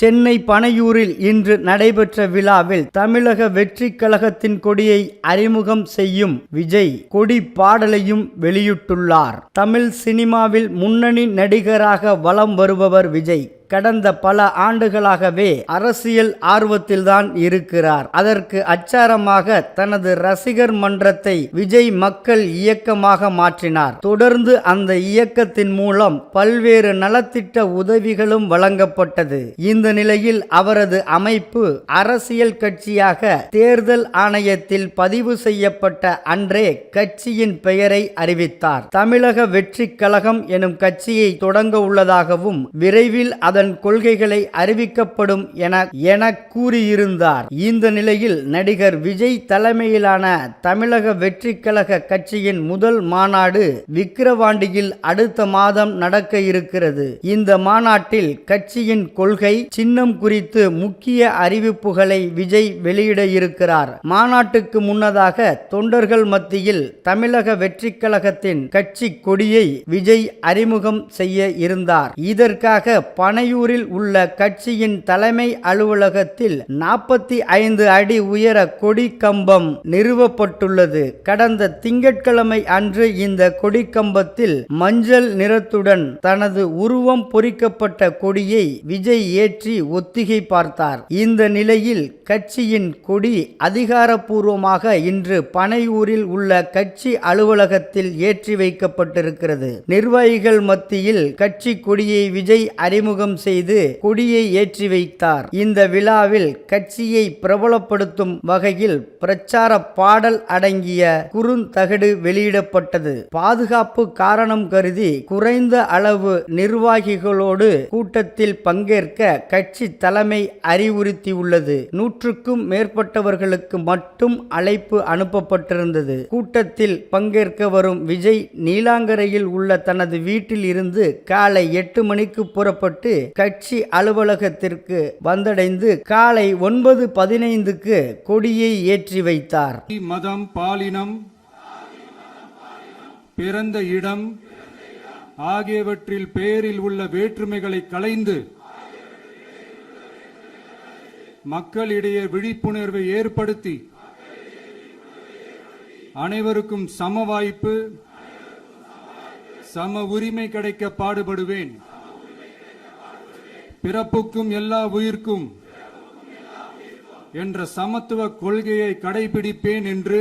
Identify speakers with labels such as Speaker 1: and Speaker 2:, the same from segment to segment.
Speaker 1: சென்னை பனையூரில் இன்று நடைபெற்ற விழாவில் தமிழக வெற்றி கழகத்தின் கொடியை அறிமுகம் செய்யும் விஜய் கொடி பாடலையும் வெளியிட்டுள்ளார். தமிழ் சினிமாவில் முன்னணி நடிகராக வலம் வருபவர் விஜய். கடந்த பல ஆண்டுகளாகவே அரசியல் ஆர்வத்தில்தான் இருக்கிறார். அதற்கு அச்சாரமாக தனது ரசிகர் மன்றத்தை விஜய் மக்கள் இயக்கமாக மாற்றினார். தொடர்ந்து அந்த இயக்கத்தின் மூலம் பல்வேறு நலத்திட்ட உதவிகளும் வழங்கப்பட்டது. இந்த நிலையில் அவரது அமைப்பு அரசியல் கட்சியாக தேர்தல் ஆணையத்தில் பதிவு செய்யப்பட்ட அன்றே கட்சியின் பெயரை அறிவித்தார். தமிழக வெற்றி கழகம் எனும் கட்சியை தொடங்க உள்ளதாகவும் விரைவில் அதன் கொள்கைகளை அறிவிக்கப்படும் என என கூறியிருந்தார். இந்த நிலையில் நடிகர் விஜய் தலைமையிலான தமிழக வெற்றி கழக கட்சியின் முதல் மாநாடு விக்கிரவாண்டியில் அடுத்த மாதம் நடக்க இருக்கிறது. இந்த மாநாட்டில் கட்சியின் கொள்கை சின்னம் குறித்து முக்கிய அறிவிப்புகளை விஜய் வெளியிட இருக்கிறார். மாநாட்டுக்கு முன்னதாக தொண்டர்கள் மத்தியில் தமிழக வெற்றி கழகத்தின் கட்சி கொடியை விஜய் அறிமுகம் செய்ய இருந்தார். இதற்காக பனை பனையூரில் உள்ள கட்சியின் தலைமை அலுவலகத்தில் நாற்பத்தி ஐந்து அடி உயர கொடி கம்பம் நிறுவப்பட்டுள்ளது. கடந்த திங்கட்கிழமை அன்று இந்த கொடி கம்பத்தில் மஞ்சள் நிறத்துடன் தனது உருவம் பொறிக்கப்பட்ட கொடியை விஜய் ஏற்றி ஒத்திகை பார்த்தார். இந்த நிலையில் கட்சியின் கொடி அதிகாரப்பூர்வமாக இன்று பனையூரில் உள்ள கட்சி அலுவலகத்தில் ஏற்றி வைக்கப்பட்டிருக்கிறது. நிர்வாகிகள் மத்தியில் கட்சி கொடியை விஜய் அறிமுகம் செய்து கொடியை ஏற்றி வைத்தார். இந்த விழாவில் கட்சியை பிரபலப்படுத்தும் வகையில் பிரச்சார பாடல் அடங்கிய குறுந்தகடு வெளியிடப்பட்டது. பாதுகாப்பு காரணம் கருதி குறைந்த அளவு நிர்வாகிகளோடு கூட்டத்தில் பங்கேற்க கட்சி தலைமை அறிவுறுத்தியுள்ளது. நூற்றுக்கும் மேற்பட்டவர்களுக்கு மட்டும் அழைப்பு அனுப்பப்பட்டிருந்தது. கூட்டத்தில் பங்கேற்க வரும் விஜய் நீலாங்கரையில் உள்ள தனது வீட்டில் இருந்து காலை எட்டு மணிக்கு புறப்பட்டு கட்சி அலுவலகத்திற்கு வந்தடைந்து காலை ஒன்பது பதினைந்துக்கு கொடியை ஏற்றி வைத்தார்.
Speaker 2: மதம் பாலினம் பிறந்த இடம் ஆகியவற்றில் பெயரில் உள்ள வேற்றுமைகளை களைந்து மக்களிடையே விழிப்புணர்வை ஏற்படுத்தி அனைவருக்கும் சம வாய்ப்பு சம உரிமை கிடைக்க பாடுபடுவேன். பிறப்புக்கும் எல்லா உயிர்க்கும் என்ற சமத்துவ கொள்கையை கடைபிடிப்பேன் என்று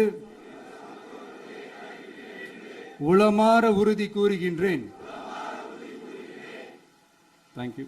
Speaker 2: உளமாற உறுதி கூறுகின்றேன். தேங்க்யூ